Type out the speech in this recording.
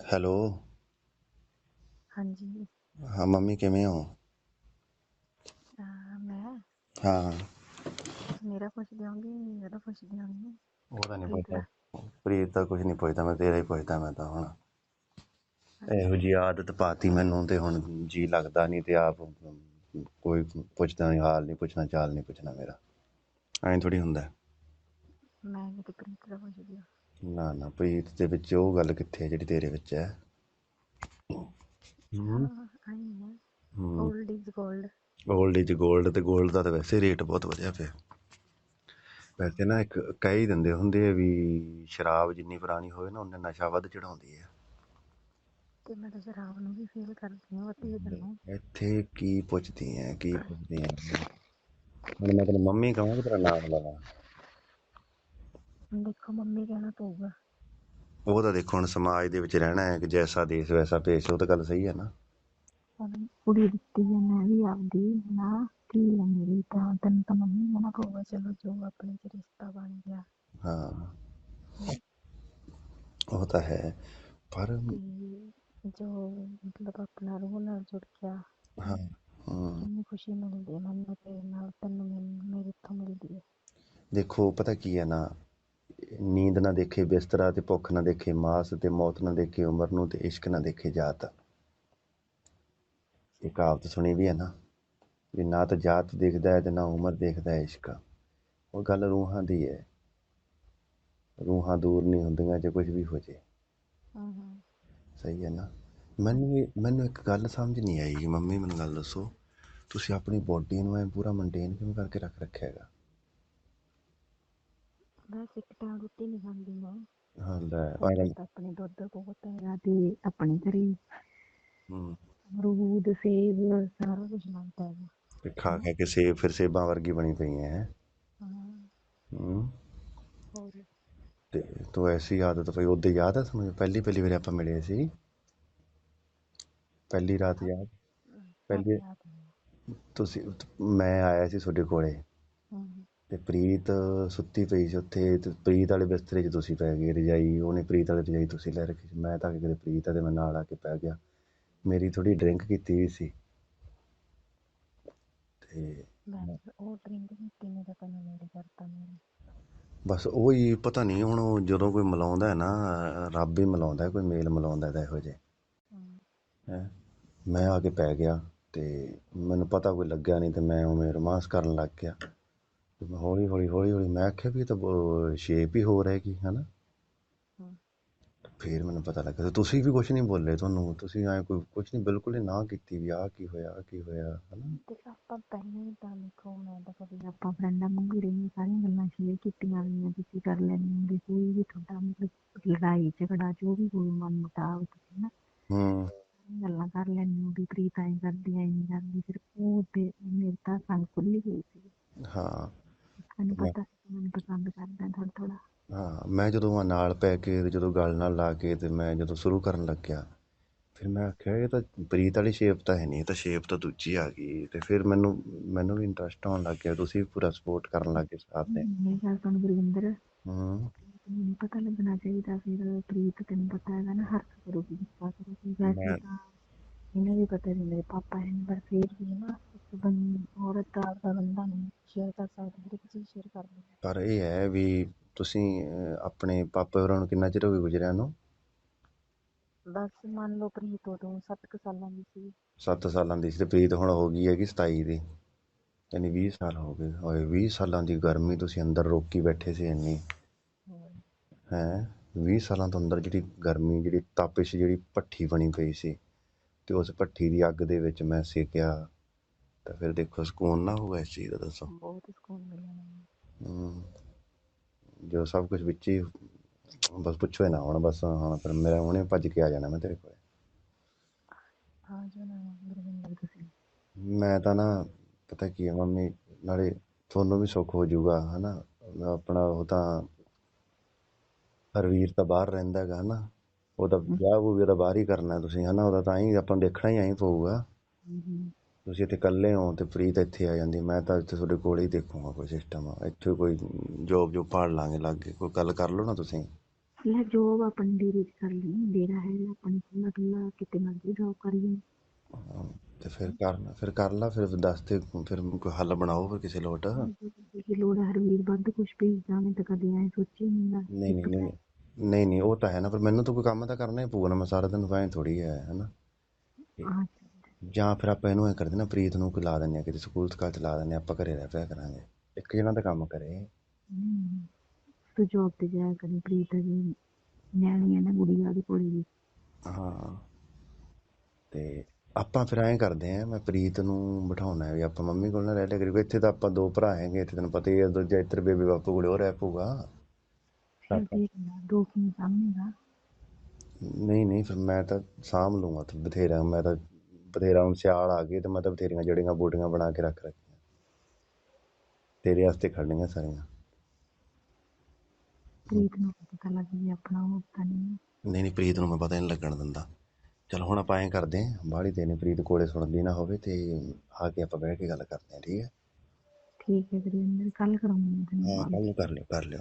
Hello. ਹਾਂਜੀ। ਹਾਂ mummy ਕਿਵੇਂ ਹੋ? ਅਹ ਮੈਂ। ਹਾਂ। ਮੇਰਾ ਪੁੱਛਦੀ ਹੋਂਗੀ ਉਹਦਾ ਪੁੱਛਦੀ ਹੋਂਗੀ ਉਹਦਾ ਨਹੀਂ ਪ੍ਰੀਤ ਪੁੱਛਦਾ। ਪ੍ਰੀਤ ਦਾ ਕੁਝ ਨਹੀਂ ਪੁੱਛਦਾ ਮੈਂ ਤੇਰਾ ਹੀ ਪੁੱਛਦਾ ਮੈਂ ਤਾਂ ਹੁਣ। ਇਹੋ ਜੀ ਆਦਤ ਪਾਤੀ ਮੈਨੂੰ ਤੇ ਹੁਣ ਜੀ ਲੱਗਦਾ ਨਹੀਂ ਤੇ ਆਪ ਕੋਈ ਪੁੱਛਦਾ ਨਹੀਂ ਹਾਲ ਨਹੀਂ ਪੁੱਛਣਾ ਚਾਲ ਨਹੀਂ ਪੁੱਛਣਾ ਮੇਰਾ। ਐਂ ਥੋੜੀ ਹੁੰਦਾ। ਹੈ। ਮੈਂ ਕਿਤੇ ਪ੍ਰੀਤ ਦਾ ਪੁੱਛਦੀ ਹਾਂ। ਨਾ ਨਾ ਪ੍ਰੀਤ ਦੇ ਵਿੱਚ ਉਹ ਗੱਲ ਕਿੱਥੇ ਹੈ ਜਿਹੜੀ ਤੇਰੇ ਵਿੱਚ ਹੈ? ਆਈ ਹੂੰ 올ਡ ਇਜ਼ 골ਡ ਗੋਲਡ ਇਜ ਗੋਲਡ ਤੇ ਗੋਲਡ ਦਾ ਤਾਂ ਵੈਸੇ ਰੇਟ ਬਹੁਤ ਵਧਿਆ ਪਿਆ। ਵੈਸੇ ਨਾ ਇੱਕ ਕਹਿ ਹੀ ਦਿੰਦੇ ਹੁੰਦੇ ਆ ਵੀ ਸ਼ਰਾਬ ਜਿੰਨੀ ਪੁਰਾਣੀ ਹੋਵੇ ਨਾ ਉਹਨੇ ਨਸ਼ਾ ਵੱਧ ਚੜਾਉਂਦੀ ਹੈ ਤੇ ਮੈਂ ਤਾਂ ਸ਼ਰਾਬ ਨੂੰ ਵੀ ਫੀਲ ਕਰਦੀ ਹਾਂ ਵਤੀ ਤੈਨੂੰ ਇੱਥੇ ਕੀ ਪੁੱਛਦੀ ਹੈ ਕੀ ਪੁੱਛਦੀ ਹੈ ਹੁਣ ਮੈਂ ਤੈਨੂੰ ਮੰਮੀ ਕਹਾਂ ਕਿ ਤੇਰਾ ਨਾਮ ਲਵਾਂ। ਦੇਖੋ ਮੰਮੀ ਕਹਿਣਾ ਪਊਗਾ। ਉਹ ਤਾਂ ਦੇਖੋ ਹੁਣ ਸਮਾਜ ਦੇ ਵਿੱਚ ਰਹਿਣਾ ਹੈ ਕਿ ਜੈਸਾ ਦੇਸ਼ ਵੈਸਾ ਪੇਸ਼ ਉਹ ਤਾਂ ਗੱਲ ਸਹੀ ਹੈ ਨਾ। ਹੁਣ ਕੁੜੀ ਦਿੱਤੀ ਹੈ ਮੈਂ ਵੀ ਆਪਦੀ ਨਾ ਕੀ ਹੈ ਮੇਰੀ ਤਾਂ ਤੈਨੂੰ ਤਾਂ ਮੰਮੀ ਕਹਿਣਾ ਪਊਗਾ ਚਲੋ ਜੋ ਆਪਣੇ ਚ ਰਿਸ਼ਤਾ ਬਣ ਗਿਆ। ਹਾਂ। ਉਹ ਤਾਂ ਹੈ ਪਰ ਤੇ ਜੋ ਮਤਲਬ ਆਪਣਾ ਰੂਹ ਨਾਲ ਜੁੜ ਗਿਆ ਹਾਂ ਹਮ, ਕਿੰਨੀ ਖੁਸ਼ੀ ਮਿਲਦੀ ਹੈ ਮੈਨੂੰ ਤੇਰੇ ਨਾਲ ਤੈਨੂੰ ਮੈਨੂੰ ਮੇਰੇ ਤੋਂ ਮਿਲਦੀ ਹੈ। ਦੇਖੋ ਪਤਾ ਕੀ ਹੈ ਨਾ ਨੀਂਦ ਨਾ ਦੇਖੇ ਬਿਸਤਰਾ ਤੇ ਭੁੱਖ ਨਾ ਦੇਖੇ ਮਾਸ ਤੇ ਮੌਤ ਨਾ ਦੇਖੇ ਉਮਰ ਨੂੰ ਤੇ ਇਸ਼ਕ ਨਾ ਦੇਖੇ ਜਾਤ। ਇਹ ਕਹਾਵਤ ਸੁਣੀ ਵੀ ਹੈ ਨਾ ਵੀ ਨਾ ਤਾਂ ਜਾਤ ਦੇਖਦਾ ਹੈ ਤੇ ਨਾ ਉਮਰ ਦੇਖਦਾ ਹੈ ਇਸ਼ਕ। ਉਹ ਗੱਲ ਰੂਹਾਂ ਦੀ ਹੈ। ਰੂਹਾਂ ਦੂਰ ਨਹੀਂ ਹੁੰਦੀਆਂ ਜੇ ਕੁਝ ਵੀ ਹੋ ਜੇ। ਹਾਂ ਹਾਂ। ਸਹੀ ਹੈ ਨਾ? ਮੈਨੂੰ ਮੈਨੂੰ ਇੱਕ ਗੱਲ ਸਮਝ ਨਹੀਂ ਆਈ। ਮੰਮੀ ਮੈਨੂੰ ਗੱਲ ਦੱਸੋ। ਤੁਸੀਂ ਆਪਣੀ ਬੋਡੀ ਨੂੰ ਐ ਪੂਰਾ ਮੇਨਟੇਨ ਕਿਵੇਂ ਕਰਕੇ ਰੱਖ ਰੱਖਿਆ ਹੈਗਾ? ਬਸ ਇੱਕ ਟਾਈਮ ਰੋਟੀ ਨਹੀਂ ਖਾਂਦੀ ਮੈਂ। ਹਾਂ ਲੈ ਉੱਥੇ ਤਾਂ ਆਪਣੇ ਦੁੱਧ ਬਹੁਤ ਹੈਗਾ ਤੇ ਆਪਣੇ ਘਰੇ। ਹੂੰ। ਅਮਰੂਦ ਸੇਬ ਸਾਰਾ ਕੁਝ ਲੱਗਦਾ ਹੈਗਾ। ਤੇ ਖਾ ਖਾ ਕੇ ਸੇਬ ਫਿਰ ਸੇਬਾਂ ਵਰਗੀ ਬਣੀ ਪਈਆਂ ਹੈ ਹਾਂ? ਹੂੰ। ਹੋਰ? ਤੇ ਤੂੰ ਐਸੀ ਆਦਤ ਪਈ ਉਹਦੇ ਯਾਦ ਹੈ ਤੁਹਾਨੂੰ ਪਹਿਲੀ ਪਹਿਲੀ ਵਾਰ ਆਪਾਂ ਮਿਲੇ ਸੀ। ਪਹਿਲੀ ਰਾਤ ਯਾਦ? ਪਹਿਲੀ ਤੁਸੀਂ ਮੈਂ ਆਇਆ ਸੀ ਤੁਹਾਡੇ ਕੋਲੇ। ਤੇ ਪ੍ਰੀਤ ਸੁੱਤੀ ਪਈ ਸੀ ਉੱਥੇ ਤੇ ਪ੍ਰੀਤ ਵਾਲੇ ਬਿਸਤਰੇ 'ਚ ਤੁਸੀਂ ਪੈ ਗਏ ਰਜਾਈ ਉਹਨੇ ਪ੍ਰੀਤ ਵਾਲੀ ਰਜਾਈ ਤੁਸੀਂ ਲੈ ਰੱਖੀ ਸੀ। ਮੈਂ ਤਾਂ ਕਿਤੇ ਪ੍ਰੀਤ ਆ ਮੈਂ ਨਾਲ ਆ ਕੇ ਪੈ ਗਿਆ। ਮੇਰੀ ਥੋੜੀ ਡਰਿੰਕ ਕੀਤੀ ਹੋਈ ਸੀ। ਤੇ ਬਸ ਉਹ ਡਰਿੰਕ ਕੀਤੀ ਨੇ ਤਾਂ ਤੈਨੂੰ ਨੇੜੇ ਕਰਤਾ ਮੇਰੇ। ਬਸ ਉਹ ਹੀ ਪਤਾ ਨਹੀਂ ਹੁਣ ਉਹ ਜਦੋਂ ਕੋਈ ਮਿਲਾਉਂਦਾ ਹੈ ਨਾ ਰੱਬ ਹੀ ਮਿਲਾਉਂਦਾ ਹੈ, ਕੋਈ ਮੇਲ ਮਿਲਾਉਂਦਾ ਹੈ ਤਾਂ ਇਹੋ ਜਿਹੇ। ਹਾਂ? ਮੈਂ ਆ ਕੇ ਪੈ ਗਿਆ ਤੇ ਮੈਨੂੰ ਪਤਾ ਕੋਈ ਲੱਗਿਆ ਨਹੀਂ ਤੇ ਮੈਂ ਉਵੇਂ ਰੋਮਾਂਸ ਕਰਨ ਲੱਗ ਗਿਆ। ਤੇ ਮੈਂ ਹੌਲੀ ਹੌਲੀ ਹੌਲੀ ਹੌਲੀ ਮੈਂ ਆਖਿਆ ਵੀ ਇਹ ਤਾਂ ਸ਼ੇਪ ਹੀ ਹੋ ਰਹੇਗੀ ਹਨਾ? ਫਿਰ ਮੈਨੂੰ ਪਤਾ ਲੱਗਾ ਤੇ ਤੁਸੀਂ ਵੀ ਕੁਝ ਨਹੀਂ ਬੋਲੇ ਤੁਹਾਨੂੰ ਤੁਸੀਂ ਐ ਕੋਈ ਕੁਝ ਨਹੀਂ ਬਿਲਕੁਲ ਹੀ ਨਾ ਕੀਤੀ ਵੀ ਆਹ ਕੀ ਹੋਇਆ ਕੀ ਹੋਇਆ ਹਨਾ? ਤੇ ਆਪਾਂ ਪਹਿਲਾਂ ਹੀ ਤਾਂ ਦੇਖੋ ਮੈਂ ਤਾਂ ਕਦੇ ਆਪਾਂ ਫਰੈਂਡਾਂ ਵਾਂਗੂ ਰਹੀਆਂ ਸਾਰੀਆਂ ਗੱਲਾਂ ਸ਼ੇਅਰ ਕੀਤੀਆਂ ਹੋਈਆਂ ਤੁਸੀਂ ਕਰ ਲੈਂਦੇ ਹੋਗੇ ਕੋਈ ਵੀ ਤੁਹਾਡਾ ਮਤਲਬ ਲੜਾਈ ਝਗੜਾ ਜੋ ਵੀ ਕੋਈ ਮਨ ਮੁਟਾਵ ਤੁਸੀਂ ਨਾ ਹੂੰ ਗੱਲਾਂ ਕਰ ਹੋ ਵੀ ਪ੍ਰੀਤ ਐਂ ਕਰਦੀ ਐਂ ਨਹੀਂ ਕਰਦੀ ਫਿਰ ਉਹ ਤੇ ਮੇਰੇ ਤਾਂ ਸੰਗ ਖੁੱਲੀ ਹੋਈ ਸੀ। ਹਾਂ। ਮੈਨੂੰ ਪਤਾ ਸੀ ਕਿ ਮੈਨੂੰ ਪਸੰਦ ਕਰਦਾ ਥੋੜਾ ਥੋੜਾ ਹਾਂ ਮੈਂ ਜਦੋਂ ਆ ਨਾਲ ਪੈ ਕੇ ਤੇ ਜਦੋਂ ਗੱਲ ਨਾਲ ਲਾ ਕੇ ਤੇ ਮੈਂ ਜਦੋਂ ਸ਼ੁਰੂ ਕਰਨ ਲੱਗਿਆ ਫਿਰ ਮੈਂ ਆਖਿਆ ਇਹ ਤਾਂ ਪ੍ਰੀਤ ਵਾਲੀ ਸ਼ੇਪ ਤਾਂ ਹੈ ਨਹੀਂ ਇਹ ਤਾਂ ਸ਼ੇਪ ਤਾਂ ਦੂਜੀ ਆ ਗਈ। ਤੇ ਫਿਰ ਮੈਨੂੰ ਮੈਨੂੰ ਵੀ ਇੰਟਰਸਟ ਆਉਣ ਲੱਗ ਗਿਆ ਤੁਸੀਂ ਵੀ ਪੂਰਾ ਸਪੋਰਟ ਕਰਨ ਲੱਗੇ ਸਾਥ ਦੇ। ਮੇਰੀ ਗੱਲ ਸੁਣ ਗੁਰਵਿੰਦਰ ਹੂੰ ਤੈਨੂੰ ਨਹੀਂ ਪਤਾ ਲੱਗਣਾ ਚਾਹੀਦਾ ਫਿਰ ਪ੍ਰੀਤ ਤੈਨੂੰ ਪਤਾ ਹੈਗਾ ਨਾ ਹਰ ਕਰੂਗੀ ਗੁੱਸਾ ਕਰੂਗੀ ਵੈਸੇ ਮੈਂ- ਤਾਂ ਇਹਨੂੰ ਵੀ ਪਤਾ ਵੀ ਮੇਰੇ ਪਾਪਾ ਹੈ ਪਰ ਫਿਰ ਵੀ ਨਾ ਇੱਕ ਬੰ ਔਰਤ ਦਾ ਆਪਦਾ ਬੰਦਾ ਨਹੀਂ ਸ਼ੇਅਰ ਕਰ ਸਕਦੀ ਹਰ ਇੱਕ ਚੀਜ਼ ਸ਼ੇਅਰ ਕਰਦੀ ਹੈ ਪਰ ਇਹ ਹੈ ਵੀ ਤੁਸੀਂ ਆਪਣੇ ਪਾਪਾ ਹੋਰਾਂ ਨੂੰ ਕਿੰਨਾ ਚਿਰ ਹੋ ਗਿਆ ਗੁਜਰਿਆ ਨੂੰ? ਬਸ ਮੰਨ ਲਓ ਪ੍ਰੀਤ ਉਦੋਂ ਸੱਤ ਕੁ ਸਾਲਾਂ ਦੀ ਸੀ। 7 ਸਾਲਾਂ ਦੀ ਸੀ ਤੇ ਪ੍ਰੀਤ ਹੁਣ ਹੋ ਗਈ ਹੈਗੀ 27 ਦੀ। ਯਾਨੀ 20 ਸਾਲ ਹੋ ਗਏ। ਓਏ 20 ਸਾਲਾਂ ਦੀ ਗਰਮੀ ਤੁਸੀਂ ਅੰਦਰ ਰੋਕੀ ਬੈਠੇ ਸੀ ਇੰਨੀ। ਹੈ? 20 ਸਾਲਾਂ ਤੋਂ ਅੰਦਰ ਜਿਹੜੀ ਗਰਮੀ ਜਿਹੜੀ ਤਾਪਿਸ਼ ਜਿਹੜੀ ਭੱਠੀ ਬਣੀ ਪਈ ਸੀ। ਤੇ ਉਸ ਭੱਠੀ ਦੀ ਅੱਗ ਦੇ ਵਿੱਚ ਮੈਂ ਸੇਕਿਆ। ਤਾਂ ਫਿਰ ਦੇਖੋ ਸਕੂਨ ਨਾ ਹੋਊਗਾ ਇਸ ਚੀਜ਼ ਦਾ ਦੱਸੋ। ਬਹੁਤ ਸਕੂਨ ਮਿਲਿਆ ਮੈਨੂੰ। ਹਮ, ਜੋ ਸਭ ਕੁਝ ਵਿੱਚ ਹੀ ਬਸ ਪੁੱਛੋ ਹੀ ਨਾ ਹੁਣ ਬਸ ਹੁਣ ਫਿਰ ਮੇਰਾ ਹੁਣੇ ਭੱਜ ਕੇ ਆ ਜਾਣਾ ਮੈਂ ਤੇਰੇ ਕੋਲ। ਆ ਜੋ ਨਾ ਗੁਰਵਿੰਦਰ ਤੁਸੀਂ। ਮੈਂ ਤਾਂ ਨਾ ਪਤਾ ਕੀ ਹੈ ਮੰਮੀ ਨਾਲੇ ਤੁਹਾਨੂੰ ਵੀ ਸੁੱਖ ਹੋ ਜਾਊਗਾ ਹਨਾ? ਆਪਣਾ ਉਹ ਤਾਂ ਹਰਵੀਰ ਤਾਂ ਬਾਹਰ ਰਹਿੰਦਾ ਹੈਗਾ ਹਨਾ? ਉਹਦਾ ਵਿਆਹ ਉਹ ਵੀ ਉਹਦਾ ਬਾਹਰ ਹੀ ਕਰਨਾ ਤੁਸੀਂ ਹਨਾ? ਉਹਦਾ ਤਾਂ ਹੀ ਆਪਾਂ ਨੂੰ ਦੇਖਣਾ ਹੀ ਆਈ ਪਊਗਾ। ਹਮ, ਤੁਸੀਂ ਇੱਥੇ ਇਕੱਲੇ ਹੋ ਤੇ ਪ੍ਰੀਤ ਇੱਥੇ ਆ ਜਾਂਦੀ ਮੈਂ ਤਾਂ ਇੱਥੇ ਤੁਹਾਡੇ ਕੋਲ ਹੀ ਦੇਖੂਗਾ ਕੋਈ ਸਿਸਟਮ ਇੱਥੇ ਕੋਈ ਜੋਬ ਜੋ ਪਾੜ ਲਾਂਗੇ ਲੱਗੇ ਕੋਈ ਗੱਲ ਕਰ ਲਓ ਨਾ ਤੁਸੀਂ। ਲੈ ਜੋਬ ਆਪਣੀ ਡੇਰੇ ਚ ਕਰ ਲਈ ਡੇਰਾ ਹੈ ਆਪਣੀ ਇਕੱਲਾ ਕਿਤੇ ਮਰਜ਼ੀ ਜੋਬ ਕਰੀਏ ਹਾਂ, ਤੇ ਫਿਰ ਕਰਨਾ ਫਿਰ ਕਰ ਲਾ ਫਿਰ ਦੱਸ ਦੇ ਫਿਰ ਕੋਈ ਹੱਲ ਬਣਾਓ ਫਿਰ ਕਿਸੇ ਲੋਟ। ਕੀ ਲੋੜ ਹੈ ਹਰਵੀਰ ਵੱਧ ਕੁਝ ਭੇਜਦਾ ਮੈਂ ਤਾਂ ਕਦੇ ਐ ਸੋਚੀ ਨਹੀਂ ਗਾ ਨਹੀਂ ਨਹੀਂ ਨਹੀਂ ਨਹੀਂ ਨਹੀਂ ਉਹ ਤਾਂ ਹੈ ਨਾ ਪਰ ਮੈਨੂੰ ਤਾਂ ਕੋਈ ਕੰਮ ਤਾਂ ਕਰਨਾ ਹੀ ਪਊਗਾ ਨਾ ਮੈਂ ਸਾਰਾ ਦਿਨ ਫਾਇਨ ਥੋੜੀ ਹੈ ਹਨਾ ਜਾਂ ਫਿਰ ਆਪਾਂ ਇਹਨੂੰ ਐ ਕਰਦੇ ਨਾ ਪ੍ਰੀਤ ਨੂੰ ਕੋਈ ਲਾ ਦਿੰਦੇ ਆ ਕਿਤੇ ਸਕੂਲ ਸਕਾਲ ਚ ਲਾ ਦਿੰਦੇ ਆਪਾਂ ਘਰੇ ਰਹਿ ਪਿਆ ਕਰਾਂਗੇ। ਇੱਕ ਜਣਾ ਤਾਂ ਕੰਮ ਕਰੇ। ਤੂੰ ਜੋਬ ਤੇ ਜਾਇਆ ਕਰੀ ਪ੍ਰੀਤ ਜੀ ਨਿਆਣੀ ਹੈ ਨਾ ਗੁੜੀਆ ਦੀ ਕੁੜੀ ਦੀ ਹਾਂ। ਤੇ ਆਪਾਂ ਫਿਰ ਐਂ ਕਰਦੇ ਆ ਮੈਂ ਪ੍ਰੀਤ ਨੂੰ ਬਿਠਾਉਣਾ ਵੀ ਆਪਾਂ ਮੰਮੀ ਕੋਲ ਨਾ ਰਹਿ ਲਿਆ ਕਰੀ ਇੱਥੇ ਤਾਂ ਆਪਾਂ ਦੋ ਭਰਾ ਹੈਗੇ ਇੱਥੇ ਤੈਨੂੰ ਪਤਾ ਹੀ ਹੈ ਦੂਜਾ ਇੱਧਰ ਬੇਬੇ ਬਾਪੂ ਕੋਲੇ ਉਹ ਰਹਿ ਪਊਗਾ। ਫਿਰ ਦੇਖ ਲਾ ਦੋ ਕੀ ਸਾਹਮਣੇਗਾ ਨਹੀਂ ਨਹੀਂ ਫਿਰ ਮੈਂ ਤਾਂ ਸਾਂਭ ਲੂੰਗਾ ਤੇ ਬਥੇਰਾ ਮੈਂ ਤਾਂ ਬਥੇਰਾ ਹੁਣ ਸਿਆਲ ਆ ਗਏ ਤੇ ਮੈਂ ਤਾਂ ਬਥੇਰੀਆਂ ਜੜੀਆਂ ਬੂਟੀਆਂ ਬਣਾ ਕੇ ਰੱਖ ਰੱਖੀਆਂ। ਤੇਰੇ ਵਾਸਤੇ ਖੜਨੀਆਂ ਸਾਰੀਆਂ। ਪ੍ਰੀਤ ਨੂੰ ਪਤਾ ਲੱਗ ਗਿਆ ਆਪਣਾ ਉਹ ਤਾਂ ਨਹੀਂ। ਨਹੀਂ ਨਹੀਂ ਪ੍ਰੀਤ ਨੂੰ ਮੈਂ ਪਤਾ ਨਹੀਂ ਲੱਗਣ ਦਿੰਦਾ। ਚਲ ਹੁਣ ਆਪਾਂ ਐਂ ਕਰਦੇ ਆਂ ਬਾਹਲੀ ਤੇ ਨਹੀਂ ਪ੍ਰੀਤ ਕੋਲੇ ਸੁਣਦੀ ਨਾ ਹੋਵੇ ਤੇ ਆ ਕੇ ਆਪਾਂ ਬਹਿ ਕੇ ਗੱਲ ਕਰਦੇ ਆਂ ਠੀਕ ਹੈ? ਠੀਕ ਹੈ ਵੀਰੇ ਕੱਲ ਕਰਾਂਗੀ ਮੈਂ ਤੈਨੂੰ ਹਾਂ। ਕੱਲ ਨੂੰ ਕਰ ਲਿਓ ਕਰ ਲਿਓ।